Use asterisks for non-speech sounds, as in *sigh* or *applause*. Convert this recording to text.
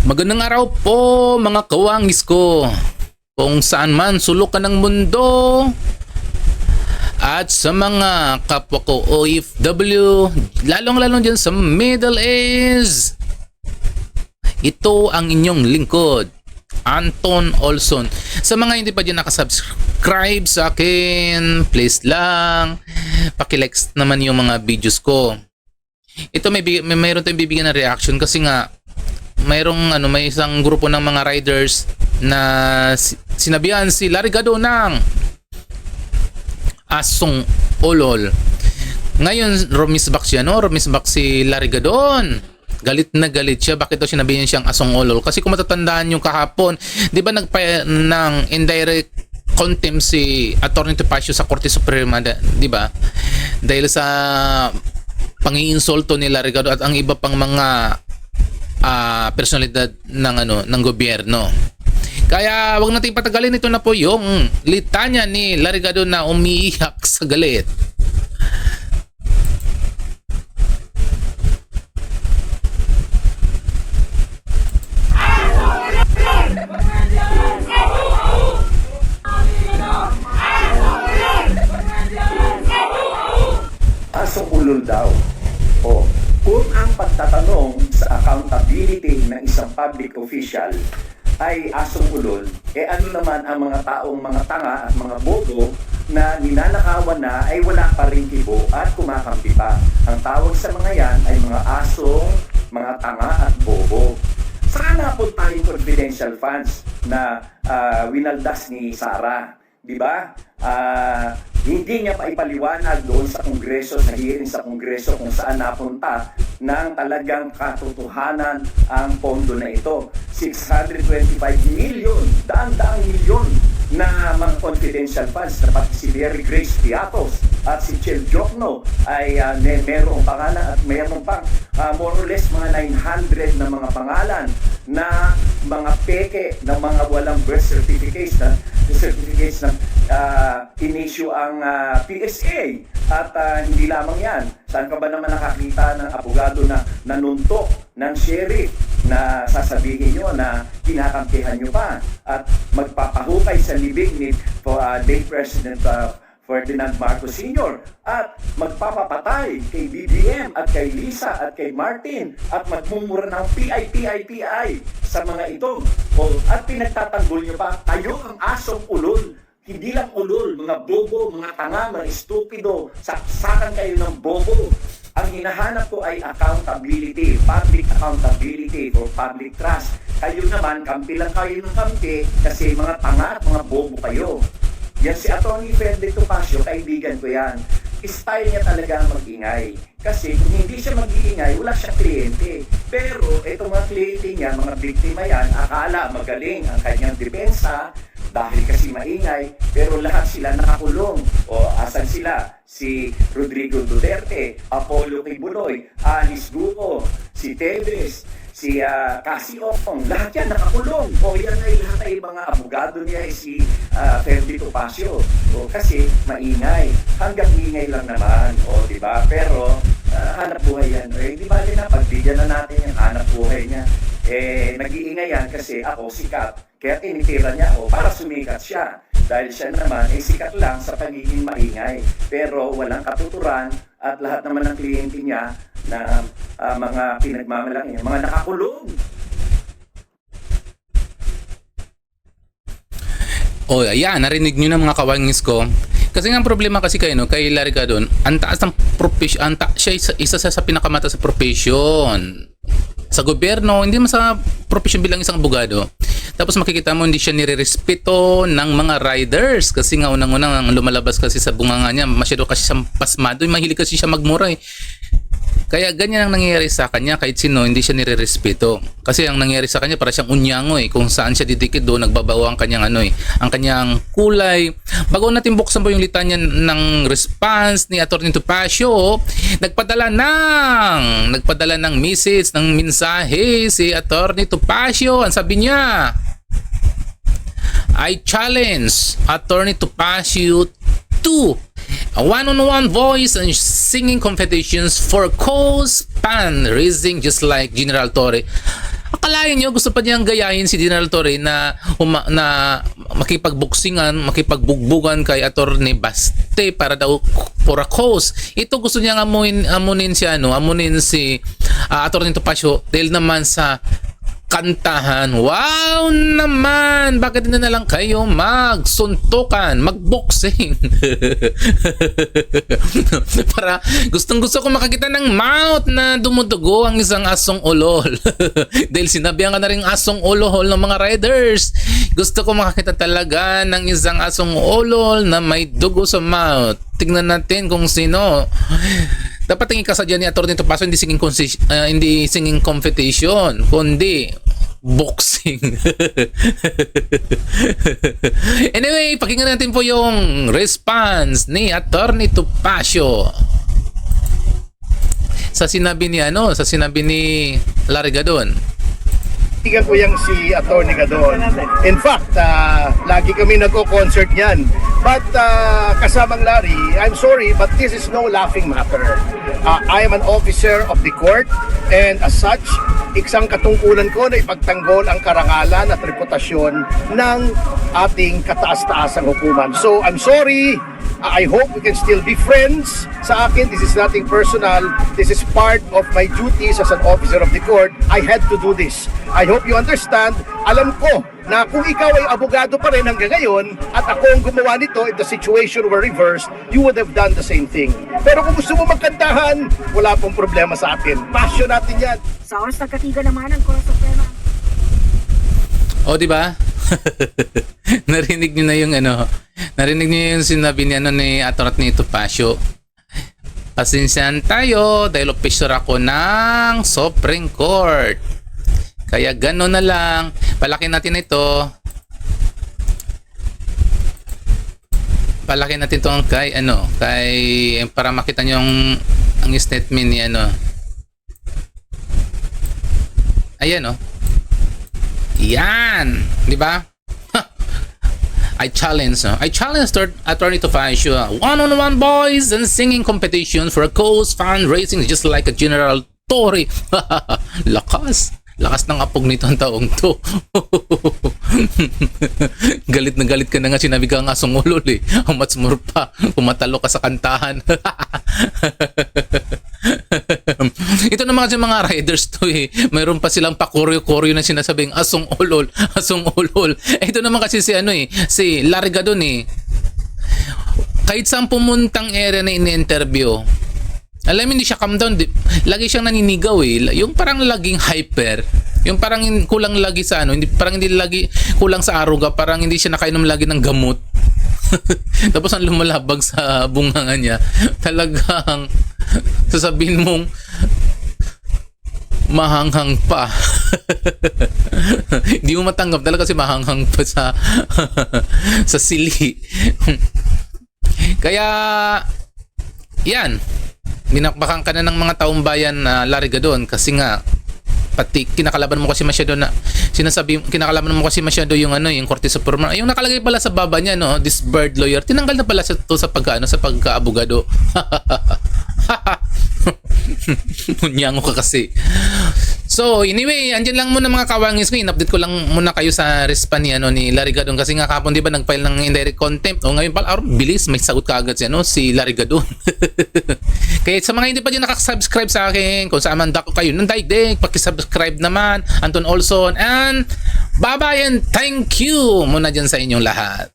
Magandang araw po mga kawangis ko. Kung saan man sulok ka ng mundo at sa mga kapwa ko OFW, lalong-lalong dyan sa Middle East. Ito ang inyong lingkod, Anton Olson. Sa mga hindi pa dyan nakasubscribe sa akin, please lang, pakilike naman yung mga videos ko. Ito may, may mayroon tayong bibigyan ng reaction kasi nga mayroong ano may isang grupo ng mga riders na si- sinabihan si Larry Gado ng asong olol. Ngayon, rumisbak siya, no? Rumisbak si Larry Gadon. Galit na galit siya. Bakit daw sinabihan siyang asong olol? Kasi kung matatandaan yung kahapon, di ba nagpa ng indirect contempt si Attorney Topacio sa Korte Suprema, di ba? Dahil sa pangiinsulto ni Larry Gadon at ang iba pang mga ah, personalidad ng ano ng gobyerno. Kaya wag nating patagalin ito na po yung litanya ni Larigado na umiiyak sa galit. asong ulol daw. O, kung ang pagtatanong sa accountability ng isang public official ay asong ulol, eh ano naman ang mga taong mga tanga at mga bobo na ninanakawan na ay wala pa rin kibo at kumakampi pa. Ang tawag sa mga yan ay mga asong, mga tanga at bobo. Saan napunta yung confidential funds na ah, winaldas ni Sara? Di ba? Ah, hindi niya pa ipaliwanag doon sa Kongreso, sa hearing sa Kongreso kung saan napunta ng talagang katotohanan ang pondo na ito. 625 million, daan-daang milyon na mga confidential funds na pati si Mary Grace Piatos at si Chel Jokno ay uh, may merong pangalan at mayroon pang ah, more or less mga 900 na mga pangalan na mga peke na mga walang birth certificates na certificates na uh, in-issue ang ah, PSA at ah, hindi lamang yan. Saan ka ba naman nakakita ng abogado na nanuntok ng sheriff na sasabihin nyo na kinakampihan nyo pa at magpapahukay sa libig ni uh, late President ah, Ferdinand Marcos Sr. at magpapapatay kay BBM at kay Lisa at kay Martin at magmumura ng PI, sa mga ito. O, at pinagtatanggol nyo pa, kayo ang asong ulol. Hindi lang ulol, mga bobo, mga tanga, mga estupido, saksakan kayo ng bobo. Ang hinahanap ko ay accountability, public accountability for public trust. Kayo naman, kampi lang kayo ng kampi kasi mga tanga at mga bobo kayo. Yan si Atty. Topacio, kaibigan ko yan. Style niya talaga ang mag-ingay. Kasi kung hindi siya mag-iingay, wala siya kliyente. Pero itong mga kliyente niya, mga biktima yan, akala magaling ang kanyang depensa dahil kasi maingay, pero lahat sila nakakulong. O asan sila? Si Rodrigo Duterte, Apollo Kibuloy, Alice Guco, si Tevez, si uh, Cassie Ong, lahat yan nakakulong. O yan ay lahat ay mga abogado niya ay si uh, Ferdi Topacio. O kasi maingay. Hanggang ingay lang naman. O di ba? Pero ah, hanap buhay yan. Eh, di ba na pagbigyan na natin yung hanap buhay niya. Eh, nag-iingay yan kasi ako sikat. Kaya tinitira niya ako para sumikat siya. Dahil siya naman ay sikat lang sa pagiging maingay. Pero walang katuturan at lahat naman ng kliyente niya na ah, mga pinagmamalaki mga nakakulong. O ayan, narinig nyo na mga kawangis ko. Kasi ang problema kasi kayo, no, kay Larry Gadon, ang taas ng profession, ang ta- siya isa, isa sa, sa pinakamata sa profession. Sa gobyerno, hindi man sa profession bilang isang abogado. Tapos makikita mo hindi siya nirerespeto ng mga riders kasi nga unang-unang ang lumalabas kasi sa bunganga niya, masyado kasi siyang pasmado, mahilig kasi siya magmura eh. Kaya ganyan ang nangyayari sa kanya kahit sino hindi siya nirerespeto. Kasi ang nangyayari sa kanya para siyang unyango eh. Kung saan siya didikit doon nagbabawa ang kanyang ano eh. Ang kanyang kulay. Bago natin buksan po yung litanya ng response ni Atty. Topacio, nagpadala ng nagpadala ng message ng mensahe si Atty. Topacio. Ang sabi niya, I challenge Attorney Topacio to a one-on-one voice and singing competitions for cause pan raising just like General Torre. Akalain nyo, gusto pa niyang gayahin si General Torre na, uma, na makipagbuksingan, makipagbugbugan kay Attorney Baste para daw for a cause. Ito gusto niyang amunin, amunin si ano, amunin si uh, Attorney Topacio dahil naman sa kantahan. Wow naman! Bakit hindi na lang kayo magsuntukan, magboxing? *laughs* Para gustong gusto ko makakita ng mouth na dumudugo ang isang asong ulol. *laughs* Dahil sinabihan ka na rin asong ulol ng mga riders. Gusto ko makakita talaga ng isang asong ulol na may dugo sa mouth. Tingnan natin kung sino. Dapat tingin ka sa dyan ni Atty. Topacio hindi singing, ah, hindi singing competition, kundi boxing. *laughs* anyway, pakinggan natin po yung response ni Atty. Topacio sa sinabi ni ano, sa sinabi ni Largadon. Kaibigan ko yung si Atty. Gadon. In fact, ah, lagi kami nagko-concert niyan. But ah, kasamang Larry, I'm sorry, but this is no laughing matter. Ah, I am an officer of the court and as such, isang katungkulan ko na ipagtanggol ang karangalan at reputasyon ng ating kataas-taasang hukuman. So, I'm sorry, I hope we can still be friends. Sa akin, this is nothing personal. This is part of my duties as an officer of the court. I had to do this. I hope you understand. Alam ko na kung ikaw ay abogado pa rin hanggang ngayon at ako ang gumawa nito if the situation were reversed, you would have done the same thing. Pero kung gusto mo magkantahan, wala pong problema sa atin. Passion natin yan. Sa oras na katiga naman ang Korte Suprema. O, di ba? *laughs* narinig niyo na yung ano, narinig niyo yung sinabi ni ano ni Atty. Topacio. Pasensyahan tayo dahil officer ako ng Supreme Court. Kaya gano'n na lang. Palaki natin ito. Palaki natin to kay ano, kay para makita niyo yung ang statement ni ano. Ayan oh. Yan, 'di ba? I challenge, no? I challenge attorney to Topacio. One-on-one boys and singing competition for a cause fundraising just like a General Tory. *laughs* Lakas. Lakas ng apog nito ang taong to. *laughs* galit na galit ka na nga sinabi ka nga sungulol eh. Ang much more pa. Pumatalo ka sa kantahan. *laughs* Ito naman kasi mga riders to eh. Mayroon pa silang pakoryo-koryo na sinasabing asong ulol, asong ulol. Eh, Ito naman kasi si ano eh, si Larga doon eh. Kahit saan pumuntang area na ini-interview, alam mo, hindi siya calm down. Lagi siyang naninigaw eh. Yung parang laging hyper. Yung parang kulang lagi sa ano, hindi, parang hindi lagi kulang sa aruga, parang hindi siya nakainom lagi ng gamot. *laughs* Tapos ang lumalabag sa bungangan niya, talagang sasabihin mong mahanghang pa. *laughs* Hindi mo matanggap talaga kasi mahanghang pa sa *laughs* sa sili. *laughs* Kaya yan, binakbakan ka na ng mga taong bayan na lariga doon kasi nga pati kinakalaban mo kasi masyado na sinasabi kinakalaban mo kasi masyado yung ano yung Korte Suprema yung nakalagay pala sa baba niya no this bird lawyer tinanggal na pala siya to sa pagka ano sa pagkaabogado Munyango ka kasi. So, anyway, andyan lang muna mga kawangis ko. In-update ko lang muna kayo sa respa ni, ano, ni Larry Gadon. Kasi nga kapon, di ba, nag-file ng indirect contempt. O ngayon pala, araw, bilis, may sagot ka agad si, ano, si Larry Gadon. *laughs* Kaya sa mga hindi pa dyan nakasubscribe sa akin, kung saan man dako kayo ng daigdig, pakisubscribe naman. Anton Olson. And, bye-bye and thank you muna dyan sa inyong lahat.